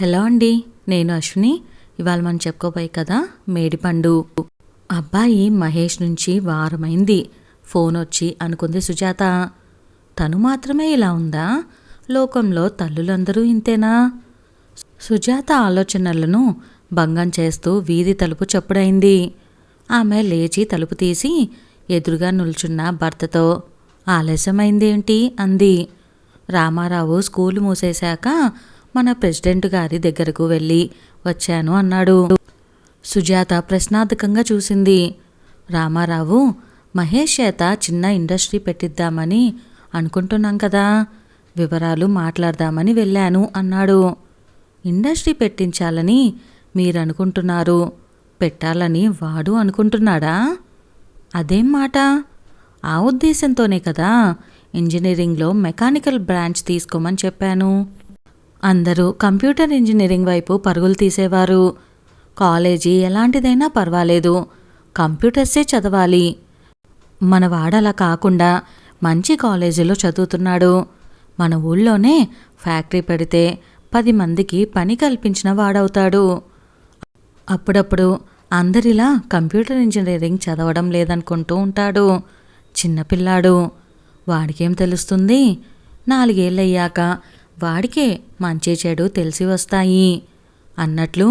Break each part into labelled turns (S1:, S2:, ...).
S1: Hello అండి నేను అశ్విని. ఇవాళ మనం చెప్పుకోబోయే కదా మేడిపండు. అబ్బాయి మహేష్ నుంచి వారమైంది. ఫోన్ వచ్చి అనుకుంది సుజాత. తను మాత్రమే ఇలా ఉందా? లోకంలో తల్లులందరూ ఇంతేనా? సుజాత ఆలోచనలను భంగం చేస్తూ వీధి తలుపు చప్పుడైంది. ఆమె లేచి తలుపు తీసి ఎదురుగా నిల్చున్న భర్తతో ఆలస్యమైందేంటి? అంది. రామారావు స్కూలు మూసేశాక మన ప్రెసిడెంట్ గారి దగ్గరకు వెళ్ళి వచ్చాను అన్నాడు. సుజాత ప్రశ్నార్థకంగా చూసింది. రామారావు మహేష్ చేత చిన్న ఇండస్ట్రీ పెట్టిద్దామని అనుకుంటున్నాం కదా వివరాలు మాట్లాడదామని వెళ్ళాను అన్నాడు. ఇండస్ట్రీ పెట్టించాలని మీరు అనుకుంటున్నారు పెట్టాలని వాడు అనుకుంటున్నాడా? అదేం మాట? ఆ ఉద్దేశంతోనే కదా ఇంజనీరింగ్లో మెకానికల్ బ్రాంచ్ తీసుకోమని చెప్పాను. అందరూ కంప్యూటర్ ఇంజనీరింగ్ వైపు పరుగులు తీసేవారు. కాలేజీ ఎలాంటిదైనా పర్వాలేదు. కంప్యూటర్సే చదవాలి. మన వాడలా కాకుండా మంచి కాలేజీలో చదువుతున్నాడు. మన ఊళ్ళోనే ఫ్యాక్టరీ పెడితే పది మందికి పని కల్పించిన వాడవుతాడు. అప్పుడప్పుడు అందరిలా కంప్యూటర్ ఇంజనీరింగ్ చదవడం లేదనుకుంటూ ఉంటాడు. చిన్నపిల్లాడు. వాడికేం తెలుస్తుంది? నాలుగేళ్ళయ్యాక వాడికే మంచి చెడు తెలిసి వస్తాయి. అన్నట్లు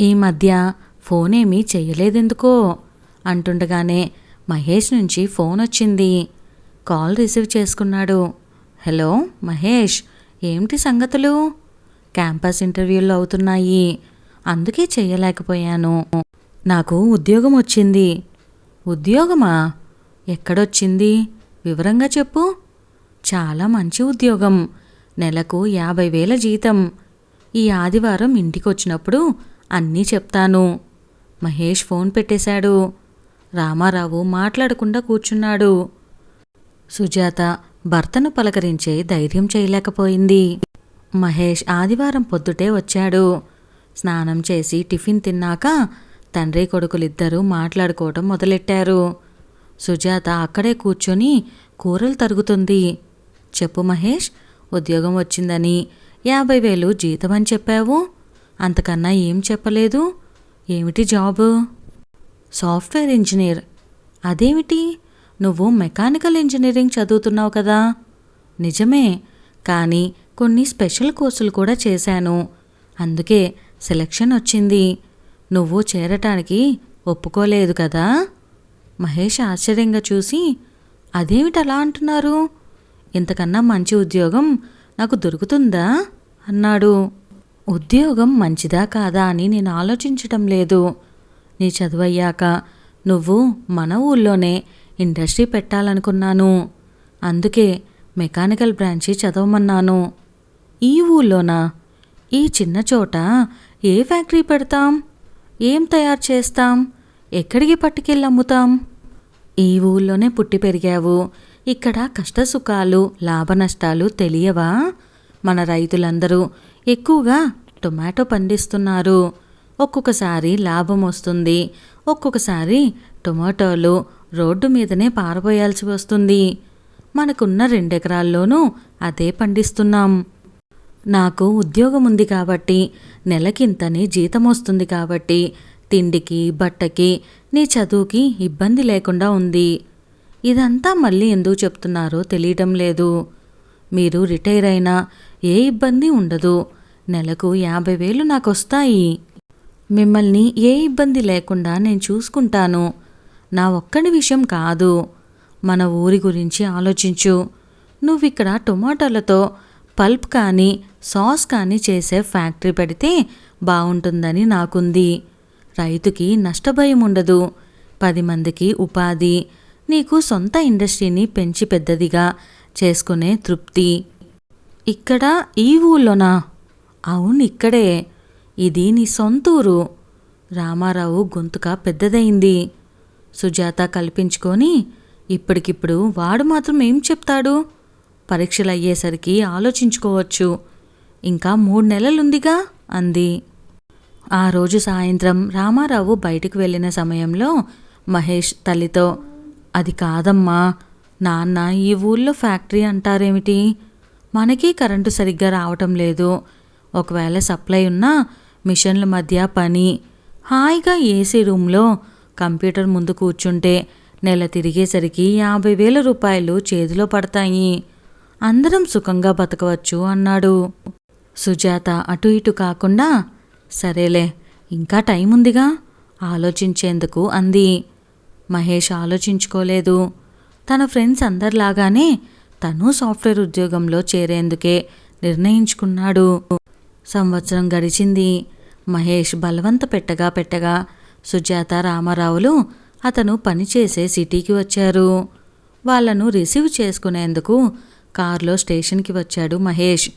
S1: ఈ మధ్య ఫోన్ ఏమీ చెయ్యలేదెందుకో? అంటుండగానే మహేష్ నుంచి ఫోన్ వచ్చింది. కాల్ రిసీవ్ చేసుకున్నాడు. హలో మహేష్ ఏమిటి సంగతులు? క్యాంపస్ ఇంటర్వ్యూలు అవుతున్నాయి. అందుకే చెయ్యలేకపోయాను. నాకు ఉద్యోగం వచ్చింది. ఉద్యోగమా? ఎక్కడొచ్చింది? వివరంగా చెప్పు. చాలా మంచి ఉద్యోగం. నెలకు యాభై వేల జీతం. ఈ ఆదివారం ఇంటికి వచ్చినప్పుడు అన్నీ చెప్తాను. మహేష్ ఫోన్ పెట్టేశాడు. రామారావు మాట్లాడకుండా కూర్చున్నాడు. సుజాత భర్తను పలకరించే ధైర్యం చేయలేకపోయింది. మహేష్ ఆదివారం పొద్దుటే వచ్చాడు. స్నానం చేసి టిఫిన్ తిన్నాక తండ్రి కొడుకులిద్దరూ మాట్లాడుకోవటం మొదలెట్టారు. సుజాత అక్కడే కూర్చొని కూరలు తరుగుతుంది. చెప్పు మహేష్ ఉద్యోగం వచ్చిందని యాభై వేలు జీతం అని చెప్పావు? అంతకన్నా ఏం చెప్పలేదు? ఏమిటి జాబు? Software engineer. అదేమిటి? నువ్వు మెకానికల్ ఇంజనీరింగ్ చదువుతున్నావు కదా? నిజమే కానీ కొన్ని స్పెషల్ కోర్సులు కూడా చేశాను. అందుకే సెలక్షన్ వచ్చింది. నువ్వు చేరటానికి ఒప్పుకోలేదు కదా? మహేష్ ఆశ్చర్యంగా చూసి అదేమిటి అలా అంటున్నారు? ఇంతకన్నా మంచి ఉద్యోగం నాకు దొరుకుతుందా? అన్నాడు. ఉద్యోగం మంచిదా కాదా అని నేను ఆలోచించటం లేదు. నీ చదువయ్యాక నువ్వు మన ఊళ్ళోనే ఇండస్ట్రీ పెట్టాలనుకున్నాను. అందుకే మెకానికల్ బ్రాంచి చదవమన్నాను. ఈ ఊళ్ళోనా? ఈ చిన్న చోట ఏ ఫ్యాక్టరీ పెడతాం? ఏం తయారు చేస్తాం? ఎక్కడికి పట్టుకెళ్ళి అమ్ముతాం? ఈ ఊళ్ళోనే పుట్టి పెరిగావు. ఇక్కడ కష్టసుఖాలు లాభనష్టాలు తెలియవా? మన రైతులందరూ ఎక్కువగా టొమాటో పండిస్తున్నారు. ఒక్కొక్కసారి లాభం వస్తుంది. ఒక్కొక్కసారి టొమాటోలు రోడ్డు మీదనే పారబోయాల్సి వస్తుంది. మనకున్న రెండెకరాల్లోనూ అదే పండిస్తున్నాం. నాకు ఉద్యోగం ఉంది కాబట్టి నెలకింతని జీతం వస్తుంది కాబట్టి తిండికి బట్టకి నీ చదువుకి ఇబ్బంది లేకుండా ఉంది. ఇదంతా మళ్ళీ ఎందుకు చెప్తున్నారో తెలియటం లేదు. మీరు రిటైర్ అయినా ఏ ఇబ్బంది ఉండదు. నెలకు యాభై వేలు నాకు వస్తాయి మిమ్మల్ని ఏ ఇబ్బంది లేకుండా నేను చూసుకుంటాను. నా ఒక్కడి విషయం కాదు. మన ఊరి గురించి ఆలోచించు. నువ్విక్కడ టొమాటోలతో పల్ప్ కానీ సాస్ కానీ చేసే ఫ్యాక్టరీ పెడితే బాగుంటుందని నాకుంది. రైతుకి నష్టభయం ఉండదు. పది మందికి ఉపాధి నీకు సొంత ఇండస్ట్రీని పెంచి పెద్దదిగా చేసుకునే తృప్తి. ఇక్కడ ఈ ఊళ్ళోనా? అవును ఇక్కడే. ఇది నీ సొంతూరు. రామారావు గొంతుక పెద్దదైంది. సుజాత కల్పించుకొని ఇప్పటికిప్పుడు వాడు మాత్రం ఏం చెప్తాడు? పరీక్షలు అయ్యేసరికి ఆలోచించుకోవచ్చు. ఇంకా మూడు నెలలుందిగా అంది. ఆ రోజు సాయంత్రం రామారావు బయటకు వెళ్ళిన సమయంలో మహేష్ తల్లితో అది కాదమ్మా. నాన్న ఈ ఊళ్ళో ఫ్యాక్టరీ అంటారేమిటి? మనకి కరెంటు సరిగ్గా రావటం లేదు. ఒకవేళ సప్లై ఉన్నా మిషన్ల మధ్య పని. హాయిగా ఏసీ రూమ్లో కంప్యూటర్ ముందు కూర్చుంటే నెల తిరిగేసరికి యాభై వేల రూపాయలు చేతిలో పడతాయి. అందరం సుఖంగా బతకవచ్చు అన్నాడు. సుజాత అటు ఇటు కాకుండా సరేలే ఇంకా టైం ఉందిగా ఆలోచించేందుకు అంది. మహేష్ ఆలోచించుకోలేదు. తన ఫ్రెండ్స్ అందరిలాగానే తను సాఫ్ట్వేర్ ఉద్యోగంలో చేరేందుకే నిర్ణయించుకున్నాడు. సంవత్సరం గడిచింది. మహేష్ బలవంత పెట్టగా పెట్టగా సుజాత రామారావులు అతను పనిచేసే సిటీకి వచ్చారు. వాళ్ళను రిసీవ్ చేసుకునేందుకు కారులో స్టేషన్కి వచ్చాడు మహేష్.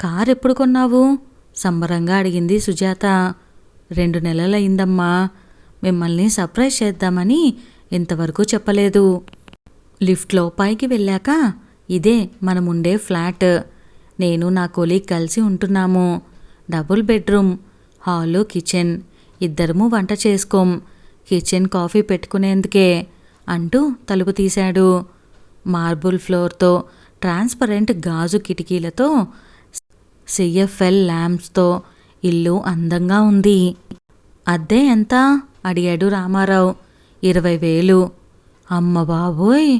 S1: కార్ ఎప్పుడు కొన్నావు? సంబరంగా అడిగింది సుజాత. రెండు నెలలైందమ్మా మిమ్మల్ని సర్ప్రైజ్ చేద్దామని ఇంతవరకు చెప్పలేదు. లిఫ్ట్లో పైకి వెళ్ళాక ఇదే మనముండే ఫ్లాట్. నేను నా కొలీగ్ కలిసి ఉంటున్నాము. Double bedroom hall kitchen. ఇద్దరము వంట చేసుకోం. కిచెన్ కాఫీ పెట్టుకునేందుకే అంటూ తలుపు తీశాడు. మార్బుల్ ఫ్లోర్తో ట్రాన్స్పరెంట్ గాజు కిటికీలతో సిఎఫ్ఎల్ ల్యాంప్స్తో ఇల్లు అందంగా ఉంది. అద్దె ఎంత? అడిగాడు రామారావు. ఇరవై వేలు. అమ్మ బాబోయ్!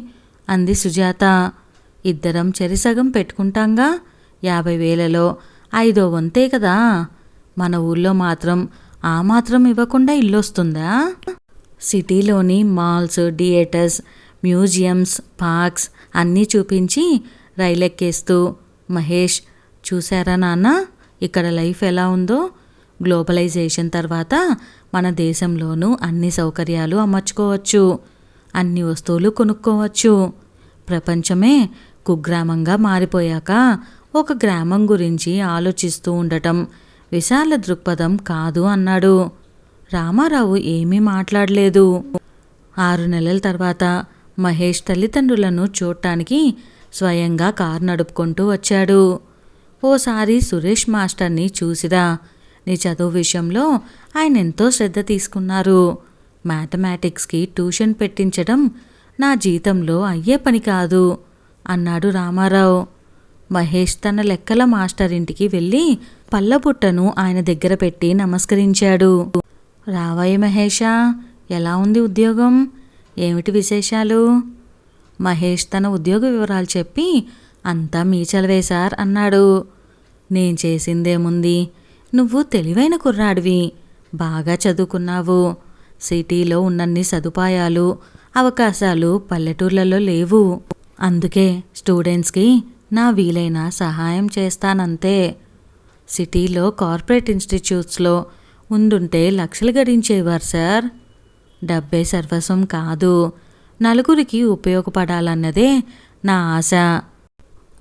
S1: అంది సుజాత. ఇద్దరం చెరిసగం పెట్టుకుంటాంగా? యాభై వేలలో ఐదో వంతే కదా? మన ఊళ్ళో మాత్రం ఆ మాత్రం ఇవ్వకుండా ఇల్లొస్తుందా? సిటీలోని మాల్స్ థియేటర్స్ మ్యూజియంస్ పార్క్స్ అన్నీ చూపించి రైలెక్కేస్తూ మహేష్ చూసారా నాన్న? ఇక్కడ లైఫ్ ఎలా ఉందో? గ్లోబలైజేషన్ తర్వాత మన దేశంలోనూ అన్ని సౌకర్యాలు అమర్చుకోవచ్చు. అన్ని వస్తువులు కొనుక్కోవచ్చు. ప్రపంచమే కుగ్రామంగా మారిపోయాక ఒక గ్రామం గురించి ఆలోచిస్తూ ఉండటం విశాల దృక్పథం కాదు అన్నాడు. రామారావు ఏమీ మాట్లాడలేదు. ఆరు నెలల తర్వాత మహేష్ తల్లిదండ్రులను చూడటానికి స్వయంగా కారు నడుపుకుంటూ వచ్చాడు. ఓసారి సురేష్ మాస్టర్ని చూసిరా నీ చదువు విషయంలో ఆయన ఎంతో శ్రద్ధ తీసుకున్నారు. మ్యాథమెటిక్స్కి ట్యూషన్ పెట్టించడం నా జీతంలో అయ్యే పని కాదు అన్నాడు రామారావు. మహేష్ తన లెక్కల మాస్టర్ ఇంటికి వెళ్ళి పళ్ళబుట్టను ఆయన దగ్గర పెట్టి నమస్కరించాడు. రావయ్య మహేషా ఎలా ఉంది ఉద్యోగం? ఏమిటి విశేషాలు? మహేష్ తన ఉద్యోగ వివరాలు చెప్పి అంతా మీ చలవే సార్ అన్నాడు. నేను చేసిందేముంది? నువ్వు తెలివైన కుర్రాడివి. బాగా చదువుకున్నావు. సిటీలో ఉన్నన్ని సదుపాయాలు అవకాశాలు పల్లెటూర్లలో లేవు. అందుకే స్టూడెంట్స్కి నా వీలైన సహాయం చేస్తానంతే. సిటీలో కార్పొరేట్ ఇన్స్టిట్యూట్స్లో ఉండుంటే లక్షలు గడించేవారు సార్. డబ్బే సర్వస్వం కాదు. నలుగురికి ఉపయోగపడాలన్నదే నా ఆశ.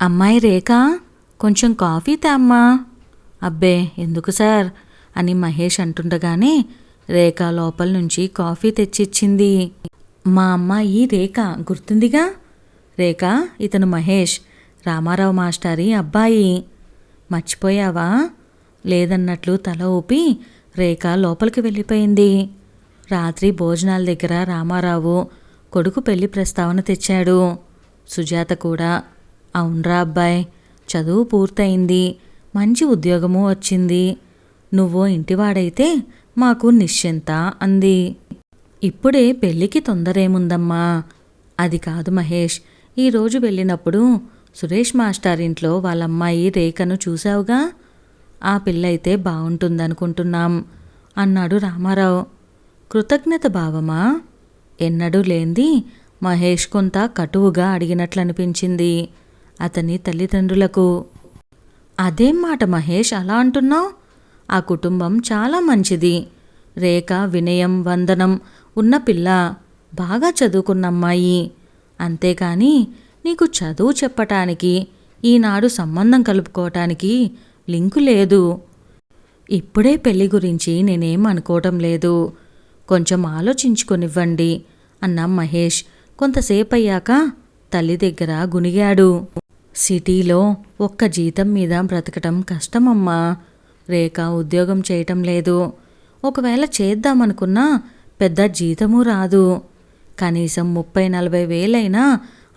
S1: అమ్మాయి రేఖ కొంచెం కాఫీ తేమ్మా. అబ్బే ఎందుకు సార్? అని మహేష్ అంటుండగానే రేఖ లోపల నుంచి కాఫీ తెచ్చిచ్చింది. మా అమ్మాయి రేఖ గుర్తుందిగా? రేఖ ఇతను మహేష్ రామారావు మాస్టారి అబ్బాయి. మర్చిపోయావా? లేదన్నట్లు తల ఊపి రేఖ లోపలికి వెళ్ళిపోయింది. రాత్రి భోజనాల దగ్గర రామారావు కొడుకు పెళ్ళి ప్రస్తావన తెచ్చాడు. సుజాత కూడా అవునరా అబ్బాయి చదువు పూర్తయింది. మంచి ఉద్యోగము వచ్చింది. నువ్వు ఇంటివాడైతే మాకు నిశ్చింత అంది. ఇప్పుడే పెళ్ళికి తొందరేముందమ్మా? అది కాదు మహేష్ ఈరోజు వెళ్ళినప్పుడు సురేష్ మాస్టర్ ఇంట్లో వాళ్ళ అమ్మాయి రేఖను చూశావుగా? ఆ పిల్లయితే బాగుంటుందనుకుంటున్నాం అన్నాడు రామారావు. కృతజ్ఞత భావమా? ఎన్నడూ లేంది. మహేష్ కొంత కటువుగా అడిగినట్లనిపించింది అతని తల్లిదండ్రులకు. అదేం మాట మహేష్ అలా అంటున్నావు? ఆ కుటుంబం చాలా మంచిది. రేఖ వినయం వందనం ఉన్న పిల్ల బాగా చదువుకున్న అమ్మాయి. అంతేకాని నీకు చదువు చెప్పటానికి ఈనాడు సంబంధం కలుపుకోవటానికి లింకు లేదు. ఇప్పుడే పెళ్ళి గురించి నేనేం అనుకోవటం లేదు. కొంచెం ఆలోచించుకొనివ్వండి అన్న మహేష్ కొంతసేపు అయ్యాక తల్లి దగ్గర గునిగాడు. సిటీలో ఒక్క జీతం మీద బ్రతకటం కష్టమమ్మా. రేఖ ఉద్యోగం చేయటం లేదు. ఒకవేళ చేద్దామనుకున్నా పెద్ద జీతము రాదు. కనీసం ముప్పై నలభై వేలైనా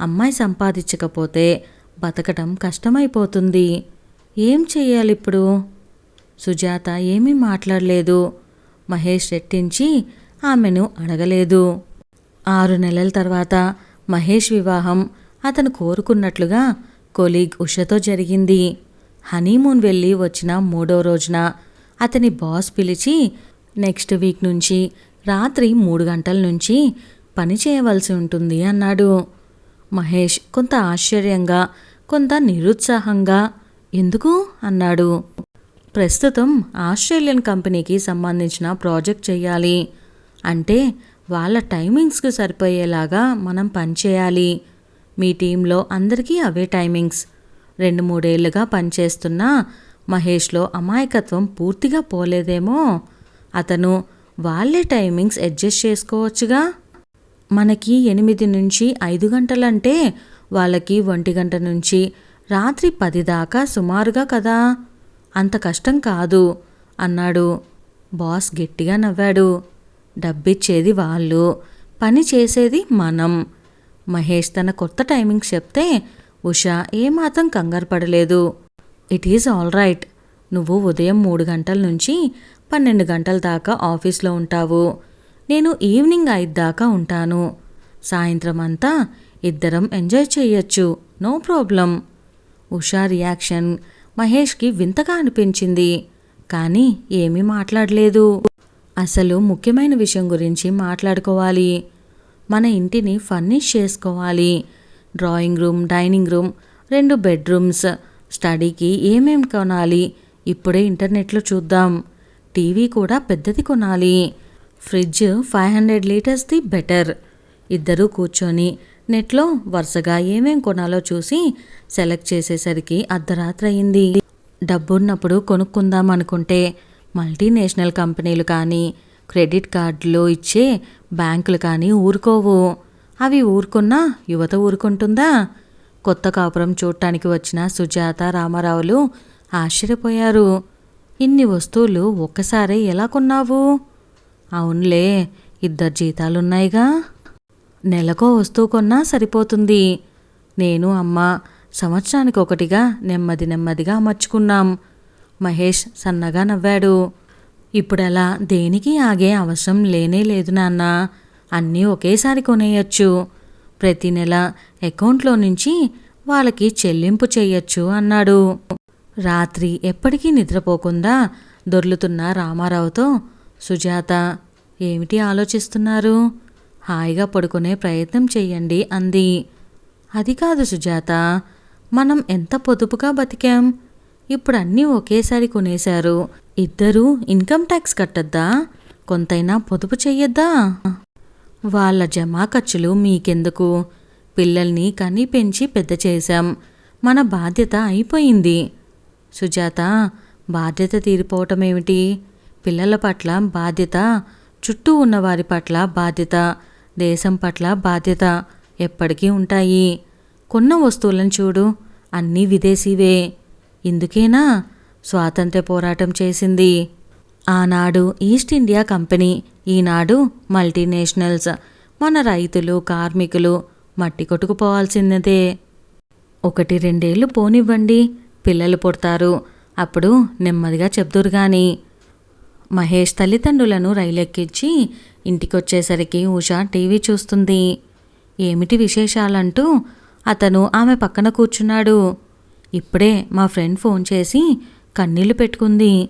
S1: అమ్మాయి సంపాదించకపోతే బతకటం కష్టమైపోతుంది. ఏం చెయ్యాలిప్పుడు? సుజాత ఏమీ మాట్లాడలేదు. మహేష్ రెట్టించి ఆమెను అడగలేదు. ఆరు నెలల తర్వాత మహేష్ వివాహం అతను కోరుకున్నట్లుగా కొలీగ్ ఉషతో జరిగింది. హనీమూన్ వెళ్ళి వచ్చిన మూడో రోజున అతని బాస్ పిలిచి నెక్స్ట్ వీక్ నుంచి రాత్రి మూడు గంటల నుంచి పని చేయవలసి ఉంటుంది అన్నాడు. మహేష్ కొంత ఆశ్చర్యంగా కొంత నిరుత్సాహంగా ఎందుకు? అన్నాడు. ప్రస్తుతం ఆస్ట్రేలియన్ కంపెనీకి సంబంధించిన ప్రాజెక్ట్ చేయాలి. అంటే వాళ్ళ టైమింగ్స్కి సరిపోయేలాగా మనం పనిచేయాలి మీ టీంలో అందరికీ అవే టైమింగ్స్. రెండు మూడేళ్ళుగా పనిచేస్తున్న మహేష్లో అమాయకత్వం పూర్తిగా పోలేదేమో. అతను వాళ్ళే టైమింగ్స్ అడ్జస్ట్ చేసుకోవచ్చుగా. మనకి ఎనిమిది నుంచి ఐదు గంటలంటే వాళ్ళకి ఒంటి గంట నుంచి రాత్రి పది దాకా సుమారుగా కదా. అంత కష్టం కాదు అన్నాడు. బాస్ గట్టిగా నవ్వాడు. డబ్బిచ్చేది వాళ్ళు పని చేసేది మనం. మహేష్ తన కొత్త టైమింగ్స్ చెప్తే ఉషా ఏమాత్రం కంగారు పడలేదు. It is all right. నువ్వు ఉదయం మూడు గంటల నుంచి పన్నెండు గంటల దాకా ఆఫీస్లో ఉంటావు. నేను ఈవినింగ్ ఐదు దాకా ఉంటాను. సాయంత్రం అంతా ఇద్దరం ఎంజాయ్ చేయొచ్చు. No problem. ఉషా రియాక్షన్ మహేష్కి వింతగా అనిపించింది కానీ ఏమీ మాట్లాడలేదు. అసలు ముఖ్యమైన విషయం గురించి మాట్లాడుకోవాలి. మన ఇంటిని ఫర్నిష్ చేసుకోవాలి. డ్రాయింగ్ రూమ్ డైనింగ్ రూమ్ రెండు బెడ్రూమ్స్. స్టడీకి ఏమేం కొనాలి? ఇప్పుడే ఇంటర్నెట్లో చూద్దాం. టీవీ కూడా పెద్దది కొనాలి. ఫ్రిడ్జ్ ఫైవ్ హండ్రెడ్ లీటర్స్ది బెటర్. ఇద్దరూ కూర్చొని నెట్లో వరుసగా ఏమేం కొనాలో చూసి సెలెక్ట్ చేసేసరికి అర్ధరాత్రి అయింది డబ్బున్నప్పుడు కొనుక్కుందాం అనుకుంటే మల్టీనేషనల్ కంపెనీలు కానీ క్రెడిట్ కార్డులో ఇచ్చే బ్యాంకులు కానీ ఊరుకోవు. అవి ఊరుకున్నా యువత ఊరుకుంటుందా? కొత్త కాపురం చూడటానికి వచ్చిన సుజాత రామారావులు ఆశ్చర్యపోయారు. ఇన్ని వస్తువులు ఒక్కసారే ఎలా కొన్నావు? అవునులే ఇద్దరు జీతాలున్నాయిగా. నెలకో వస్తువు కొన్నా సరిపోతుంది. నేను అమ్మ సంవత్సరానికి ఒకటిగా నెమ్మది నెమ్మదిగా అమర్చుకున్నాం. మహేష్ సన్నగా నవ్వాడు. ఇప్పుడలా దేనికి ఆగే అవసరం లేనే లేదు నాన్న. అన్నీ ఒకేసారి కొనేయచ్చు. ప్రతి నెల అకౌంట్లో నుంచి వాళ్ళకి చెల్లింపు చేయొచ్చు అన్నాడు. రాత్రి ఎప్పటికీ నిద్రపోకుండా దొర్లుతున్న రామారావుతో సుజాత ఏమిటి ఆలోచిస్తున్నారు? హాయిగా పడుకునే ప్రయత్నం చెయ్యండి అంది. అది కాదు సుజాత మనం ఎంత పొదుపుగా బతికాం? ఇప్పుడు అన్నీ ఒకేసారి కొనేశారు. ఇద్దరూ ఇన్కమ్ ట్యాక్స్ కట్టద్దా? కొంతైనా పొదుపు చెయ్యొద్దా? వాళ్ళ జమా ఖర్చులు మీకెందుకు? పిల్లల్ని కని పెంచి పెద్ద చేశాం. మన బాధ్యత అయిపోయింది. సుజాత బాధ్యత తీరిపోవటం ఏమిటి పిల్లల పట్ల బాధ్యత చుట్టూ ఉన్నవారి పట్ల బాధ్యత దేశం పట్ల బాధ్యత ఎప్పటికీ ఉంటాయి. కొన్న వస్తువులను చూడు అన్నీ విదేశీవే. ఇందుకేనా? స్వాతంత్ర్య పోరాటం చేసింది. ఆనాడు ఈస్ట్ ఇండియా కంపెనీ ఈనాడు మల్టీనేషనల్స్. మన రైతులు కార్మికులు మట్టి కొట్టుకుపోవాల్సిందే. ఒకటి రెండేళ్ళు పోనివ్వండి పిల్లలు పుడతారు. అప్పుడు నెమ్మదిగా చెప్దురు గాని. మహేష్ తల్లిదండ్రులను రైలెక్కించి ఇంటికొచ్చేసరికి ఉష టీవీ చూస్తుంది. ఏమిటి విశేషాలంటూ అతను ఆమె పక్కన కూర్చున్నాడు. ఇప్పుడే మా ఫ్రెండ్ ఫోన్ చేసి కన్నీళ్ళు పెట్టుకుంది.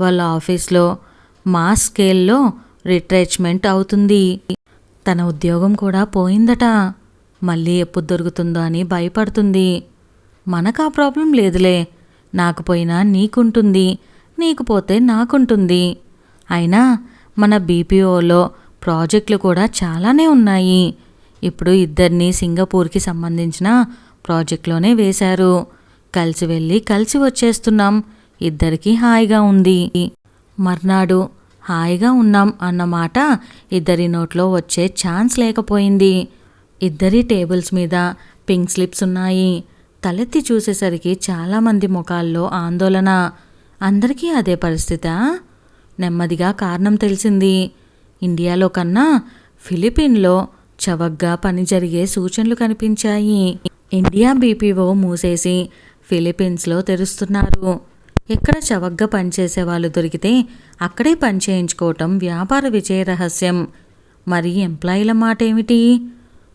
S1: వాళ్ళ ఆఫీస్లో మా స్కేల్లో రిట్రెచ్మెంట్ అవుతుంది. తన ఉద్యోగం కూడా పోయిందట. మళ్ళీ ఎప్పుడు దొరుకుతుందో అని భయపడుతుంది. మనకు ఆ ప్రాబ్లం లేదులే. నాకు పోయినా నీకుంటుంది. నీకు పోతే నాకుంటుంది. అయినా మన బీపీఓలో ప్రాజెక్టులు కూడా చాలానే ఉన్నాయి. ఇప్పుడు ఇద్దరిని సింగపూర్కి సంబంధించిన ప్రాజెక్ట్లోనే వేశారు. కలిసి వెళ్ళి కలిసి వచ్చేస్తున్నాం. ఇద్దరికీ హాయిగా ఉంది. మర్నాడు హాయిగా ఉన్నాం అన్నమాట ఇద్దరి నోట్లో వచ్చే ఛాన్స్ లేకపోయింది. ఇద్దరి టేబుల్స్ మీద పింక్ స్లిప్స్ ఉన్నాయి. తలెత్తి చూసేసరికి చాలామంది ముఖాల్లో ఆందోళన. అందరికీ అదే పరిస్థితా? నెమ్మదిగా కారణం తెలిసింది. ఇండియాలో కన్నా ఫిలిపిన్లో చవగ్గా పని జరిగే సూచనలు కనిపించాయి. ఇండియా బీపీఓ మూసేసి ఫిలిప్పీన్స్లో తెరుస్తున్నారు. ఎక్కడ చవగ్గా పనిచేసే వాళ్ళు దొరికితే అక్కడే పని చేయించుకోవటం వ్యాపార విజయ రహస్యం. మరి ఎంప్లాయీల మాట ఏమిటి?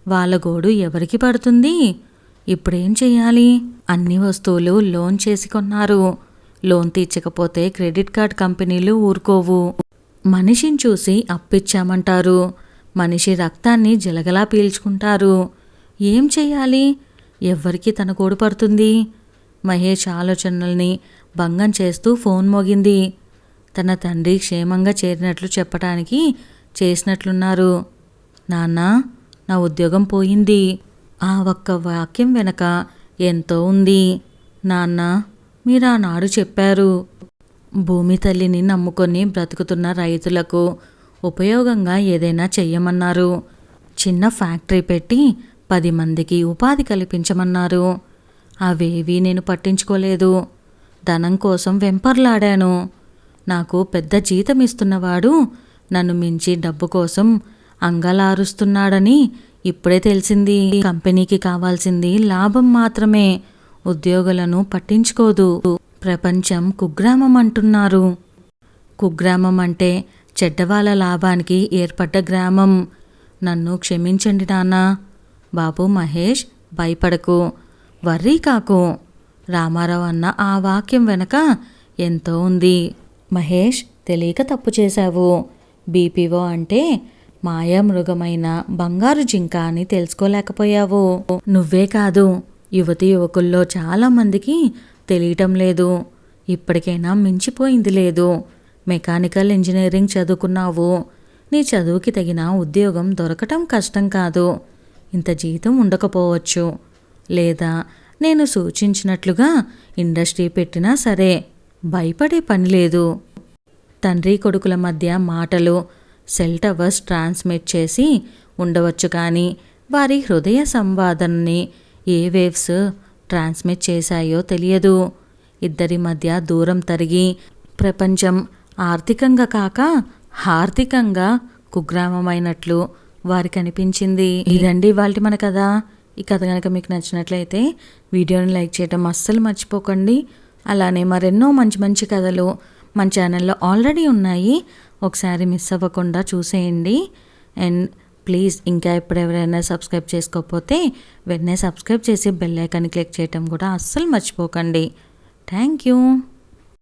S1: వాళ్ళ గోడు ఎవరికి పడుతుంది? ఇప్పుడేం చేయాలి? అన్ని వస్తువులు లోన్ చేసి కొన్నారు. లోన్ తీర్చకపోతే క్రెడిట్ కార్డ్ కంపెనీలు ఊరుకోవు. మనిషిని చూసి అప్పిచ్చామంటారు. మనిషి రక్తాన్ని జలగలా పీల్చుకుంటారు. ఏం చేయాలి? ఎవరికి తన గోడు పడుతుంది? మహేష్ ఆలోచనల్ని భంగం చేస్తూ ఫోన్ మోగింది. తన తండ్రి క్షేమంగా చేరినట్లు చెప్పటానికి చేసినట్లున్నారు. నాన్న నా ఉద్యోగం పోయింది. ఆ ఒక్క వాక్యం వెనక ఎంతో ఉంది. నాన్న మీరు ఆనాడు చెప్పారు. భూమి తల్లిని నమ్ముకొని బ్రతుకుతున్న రైతులకు ఉపయోగంగా ఏదైనా చెయ్యమన్నారు. చిన్న ఫ్యాక్టరీ పెట్టి పది మందికి ఉపాధి కల్పించమన్నారు. అవేవీ నేను పట్టించుకోలేదు. ధనం కోసం వెంపర్లాడాను. నాకు పెద్ద జీతం ఇస్తున్నవాడు నన్ను మించి డబ్బు కోసం అంగలారుస్తున్నాడని ఇప్పుడే తెలిసింది. కంపెనీకి కావాల్సింది లాభం మాత్రమే. ఉద్యోగులను పట్టించుకోదు. ప్రపంచం కుగ్రామం అంటున్నారు. కుగ్రామం అంటే చెడ్డవాళ్ళ లాభానికి ఏర్పడ్డ గ్రామం. నన్ను క్షమించండి నాన్న. బాబు మహేష్ భయపడకు. వర్రీ కాకు. రామారావు అన్న ఆ వాక్యం వెనక ఎంతో ఉంది. మహేష్ తెలియక తప్పు చేశావు. బీపీఓ అంటే మాయా మృగమైన బంగారు జింక అని తెలుసుకోలేకపోయావు. నువ్వే కాదు యువతి యువకుల్లో చాలామందికి తెలియటం లేదు. ఇప్పటికైనా మించిపోయింది లేదు. మెకానికల్ ఇంజనీరింగ్ చదువుకున్నావు. నీ చదువుకి తగిన ఉద్యోగం దొరకటం కష్టం కాదు. ఇంత జీతం ఉండకపోవచ్చు. లేదా నేను సూచించినట్లుగా ఇండస్ట్రీ పెట్టినా సరే భయపడే పని లేదు. తండ్రి కొడుకుల మధ్య మాటలు సెల్ టవర్స్ ట్రాన్స్మిట్ చేసి ఉండవచ్చు కానీ వారి హృదయ సంవాదనని ఏ వేవ్స్ ట్రాన్స్మిట్ చేశాయో తెలియదు. ఇద్దరి మధ్య దూరం తరిగి ప్రపంచం ఆర్థికంగా కాక ఆర్థికంగా కుగ్రామమైనట్లు వారికి అనిపించింది. ఇదండి వాళ్ళ మన కదా ఈ కథ కనుక మీకు నచ్చినట్లయితే వీడియోని లైక్ చేయడం అస్సలు మర్చిపోకండి. అలానే మరెన్నో మంచి మంచి కథలు మన ఛానల్లో ఆల్రెడీ ఉన్నాయి. ఒకసారి మిస్ అవ్వకుండా చూసేయండి. అండ్ ప్లీజ్ ఇంకా ఇప్పుడు ఎవరైనా సబ్స్క్రైబ్ చేసుకోకపోతే వెంటనే సబ్స్క్రైబ్ చేసి బెల్ ఐకాన్ క్లిక్ చేయటం కూడా అస్సలు మర్చిపోకండి. Thank you.